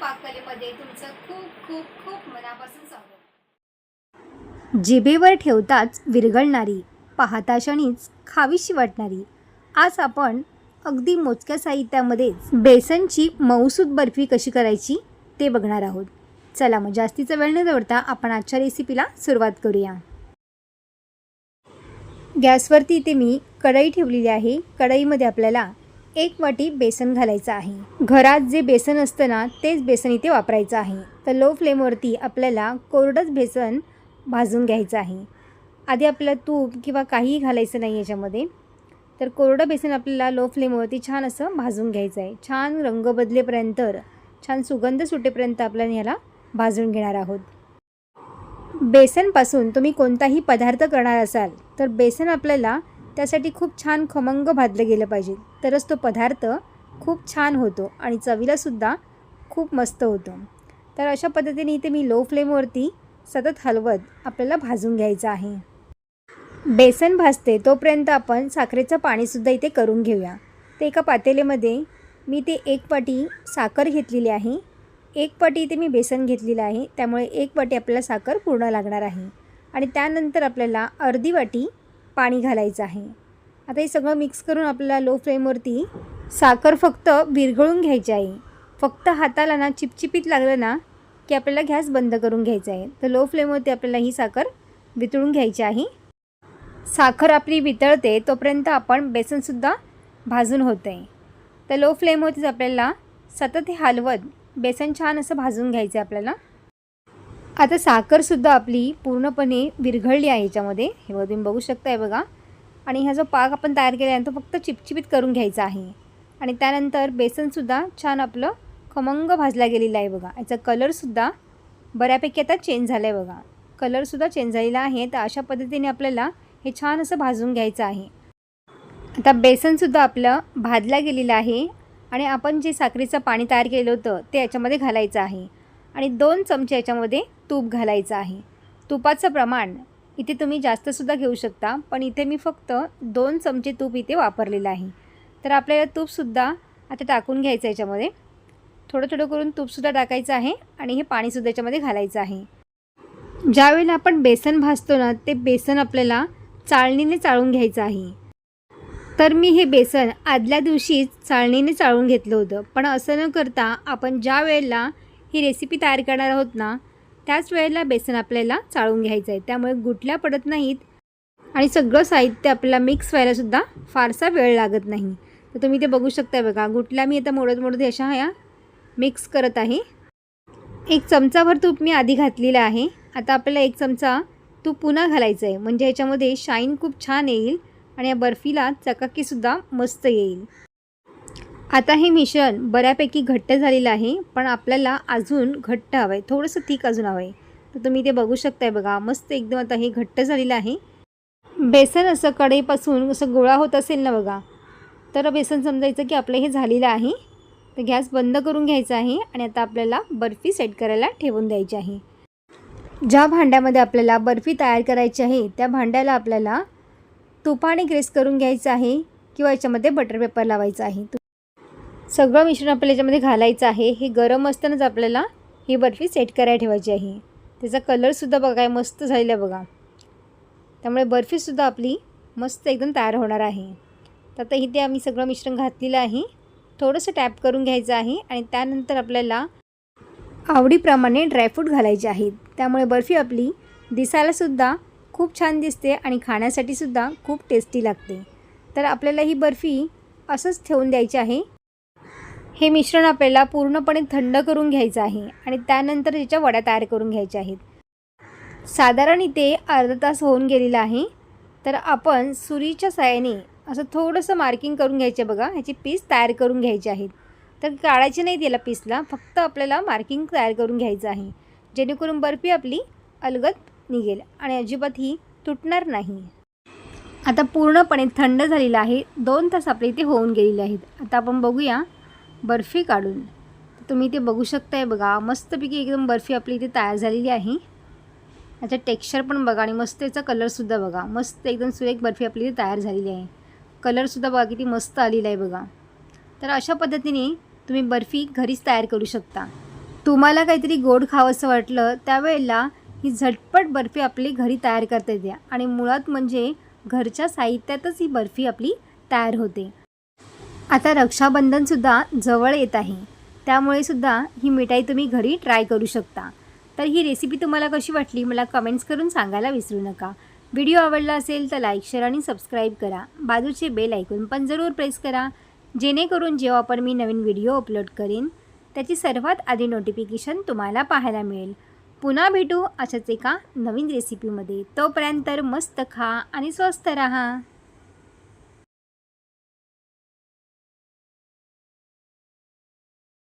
पाककलेमध्ये तुमचं खूप खूप खूप मनापासून स्वागत. जिभेवर ठेवताच विरघळणारी पाहता क्षणीच खावीशी वाटणारी आज आपण अगदी मोजक्या साहित्यामध्येच बेसनची मऊसूद बर्फी कशी करायची ते बघणार आहोत. चला मग जास्तीचा वेळ न दवडता आपण आजच्या रेसिपीला सुरुवात करूया. गॅसवरती इथे मी कढई ठेवलेली आहे. कढईमध्ये आपल्याला एक वाटी बेसन घालायचं आहे. घरात जे बेसन असतं ना तेच बेसन इथे वापरायचं आहे. तर लो फ्लेमवरती आपल्याला कोरडंच बेसन भाजून घ्यायचं आहे. आधी आपल्याला तूप किंवा काहीही घालायचं नाही याच्यामध्ये. तर कोरडं बेसन आपल्याला लो फ्लेमवरती छान असं भाजून घ्यायचं आहे. छान रंग बदलेपर्यंत छान सुगंध सुटेपर्यंत आपल्याला ह्याला भाजून घेणार आहोत. बेसनपासून तुम्ही कोणताही पदार्थ करणार असाल तर बेसन आपल्याला त्यासाठी खूप छान खमंग भाजलं गेलं पाहिजे. तरच तो पदार्थ खूप छान होतो आणि चवीलासुद्धा खूप मस्त होतो. तर अशा पद्धतीने इथे मी लो फ्लेमवरती सतत हलवत आपल्याला भाजून घ्यायचं आहे. बेसन भाजते तोपर्यंत आपण साखरेचं पाणीसुद्धा इथे करून घेऊया. ते एका पातेलेमध्ये मी ते एक पाटी साखर घेतलेली आहे. एक पाटी इथे मी बेसन घेतलेलं आहे. त्यामुळे एक वाटी आपल्याला साखर पूर्ण लागणार आहे. आणि त्यानंतर आपल्याला अर्धी वाटी पाणी घालायचं आहे. आता हे सगळं मिक्स करून आपल्याला लो फ्लेमवरती साखर फक्त विरघळून घ्यायची आहे. फक्त हाताला ना चिपचिपीत लागलं ना की आपल्याला गॅस बंद करून घ्यायचा आहे. तर लो फ्लेमवरती आपल्याला ही साखर वितळून घ्यायची आहे. साखर आपली वितळते तोपर्यंत आपण बेसनसुद्धा भाजून होतं आहे. तर लो फ्लेमवरतीच आपल्याला सतत हे हलवत बेसन छान असं भाजून घ्यायचं आहे आपल्याला. आता साखरसुद्धा आपली पूर्णपणे विरघळली आहे याच्यामध्ये. हे बघा तुम्ही बघू शकताय बघा. आणि हा जो पाक आपण तयार केला आहे तो फक्त चिपचिपीत करून घ्यायचा आहे. आणि त्यानंतर बेसनसुद्धा छान आपलं खमंग भाजला गेलेला आहे बघा. याचा कलरसुद्धा बऱ्यापैकी आता चेंज झाला आहे बघा कलरसुद्धा चेंज झालेला आहे तर अशा पद्धतीने आपल्याला हे छान असं भाजून घ्यायचं आहे. आता बेसनसुद्धा आपलं भाजला गेलेलं आहे. आणि आपण जे साखरेचं पाणी तयार केलं होतं ते याच्यामध्ये घालायचं आहे. आणि दोन चमचे याच्यामध्ये तूप घालायचं आहे. तुपाचं प्रमाण इथे तुम्ही जास्तसुद्धा घेऊ शकता पण इथे मी फक्त दोन चमचे तूप इथे वापरलेलं आहे. तर आपल्याला तूपसुद्धा आता टाकून घ्यायचं याच्यामध्ये. थोडं थोडं करून तूपसुद्धा टाकायचं आहे आणि हे पाणीसुद्धा याच्यामध्ये घालायचं आहे. ज्यावेळेला आपण बेसन भाजतो ना ते बेसन आपल्याला चाळणीने चाळून घ्यायचं आहे. तर मी हे बेसन आदल्या दिवशीच चाळणीने चाळून घेतलं होतं. पण असं न करता आपण ज्या वेळेला ही रेसिपी तयार करणार आहोत ना त्याच वेळेला बेसन आपल्याला चाळून घ्यायचं आहे. त्यामुळे गुटल्या पडत नाहीत. आणि सगळं साहित्य आपल्याला मिक्स व्हायलासुद्धा फारसा वेळ लागत नाही. तर तुम्ही ते बघू शकता बघा. गुटल्या मी आता मोडत मोडत अशा ह्या मिक्स करत आहे. एक चमचाभर तूप मी आधी घातलेलं आहे. आता आपल्याला एक चमचा तूप पुन्हा घालायचं आहे. म्हणजे ह्याच्यामध्ये शाईन खूप छान येईल आणि या बर्फीला चकाकीसुद्धा मस्त येईल. आता हे मिश्रण बऱ्यापैकी घट्ट झालेलं आहे पण आपल्याला अजून घट्ट हवं आहे थोडंसं थिक अजून हवं आहे तर तुम्ही ते बघू शकताय बघा. मस्त एकदम आता हे घट्ट झालेलं आहे. बेसन असं कढईपासून असं गोळा होत असेल ना बघा तर बेसन समजायचं की आपलं हे झालेलं आहे. तर गॅस बंद करून घ्यायचा आहे आणि आता आपल्याला बर्फी सेट करायला ठेवून द्यायची आहे. ज्या भांड्यामध्ये आपल्याला बर्फी तयार करायची आहे त्या भांड्याला आपल्याला तुपाने ग्रेस करून घ्यायचं आहे किंवा याच्यामध्ये बटर पेपर लावायचा आहे. सगळं मिश्रण आपल्याला याच्यामध्ये घालायचं आहे. हे गरम असतानाच आपल्याला ही बर्फी सेट करायला ठेवायची आहे. त्याचा कलरसुद्धा बघा मस्त झालेला आहे बघा. त्यामुळे बर्फीसुद्धा आपली मस्त एकदम तयार होणार आहे. तर आता इथे आम्ही सगळं मिश्रण घातलेलं आहे. थोडंसं टॅप करून घ्यायचं आहे आणि त्यानंतर आपल्याला आवडीप्रमाणे ड्रायफ्रूट घालायचे आहेत त्यामुळे बर्फी आपली दिसायलासुद्धा खूप छान दिसते आणि खाण्यासाठीसुद्धा खूप टेस्टी लागते. तर आपल्याला ही बर्फी असंच ठेवून द्यायची आहे. हे मिश्रण आपल्याला पूर्णपणे थंड करून घ्यायचं आहे आणि त्यानंतर त्याच्या वड्या तयार करून घ्यायच्या आहेत. साधारण इथे अर्धा तास होऊन गेलेला आहे. तर आपण सुरीच्या साहाय्याने असं थोडंसं मार्किंग करून घ्यायचे बघा. ह्याची पीस तयार करून घ्यायचे आहेत तर काढायचे नाही त्याला पीसला फक्त आपल्याला मार्किंग तयार करून घ्यायचं आहे. जेणेकरून बर्फी आपली अलगद निघेल आणि अजिबात ही तुटणार नाही. आता पूर्णपणे थंड झालेलं आहे. दोन तास आपले इथे होऊन गेलेले आहेत. आता आपण बघूया बर्फी काढून. तुम्ही ते बघू शकताय बघा मस्तपैकी एकदम बर्फी आपली इथे तयार झालेली आहे. याचं टेक्स्चर पण बघा आणि मस्त याचा कलरसुद्धा बघा. मस्त एकदम सुरेख बर्फी आपली इथे तयार झालेली आहे. कलरसुद्धा बघा किती मस्त आलेला आहे बघा. तर अशा पद्धतीने तुम्ही बर्फी घरीच तयार करू शकता. तुम्हाला काहीतरी गोड खावंसं वाटलं त्यावेळेला ही झटपट बर्फी आपली घरी तयार करता येते. आणि मुळात म्हणजे घरच्या साहित्यातच ही बर्फी आपली तयार होते. आता रक्षाबंधनसुद्धा जवळ येत आहे. त्यामुळे सुद्धा ही मिठाई तुम्ही घरी ट्राय करू शकता. तर ही रेसिपी तुम्हाला कशी वाटली मला कमेंट्स करून सांगायला विसरू नका. व्हिडिओ आवडला असेल तर लाईक शेअर आणि सबस्क्राईब करा. बाजूचे बेल ऐकून पण जरूर प्रेस करा. जेणेकरून जेव्हा पण मी नवीन व्हिडिओ अपलोड करेन त्याची सर्वात आधी नोटिफिकेशन तुम्हाला पाहायला मिळेल. पुन्हा भेटू अशाच एका नवीन रेसिपीमध्ये तोपर्यंत मस्त खा आणि स्वस्त राहा.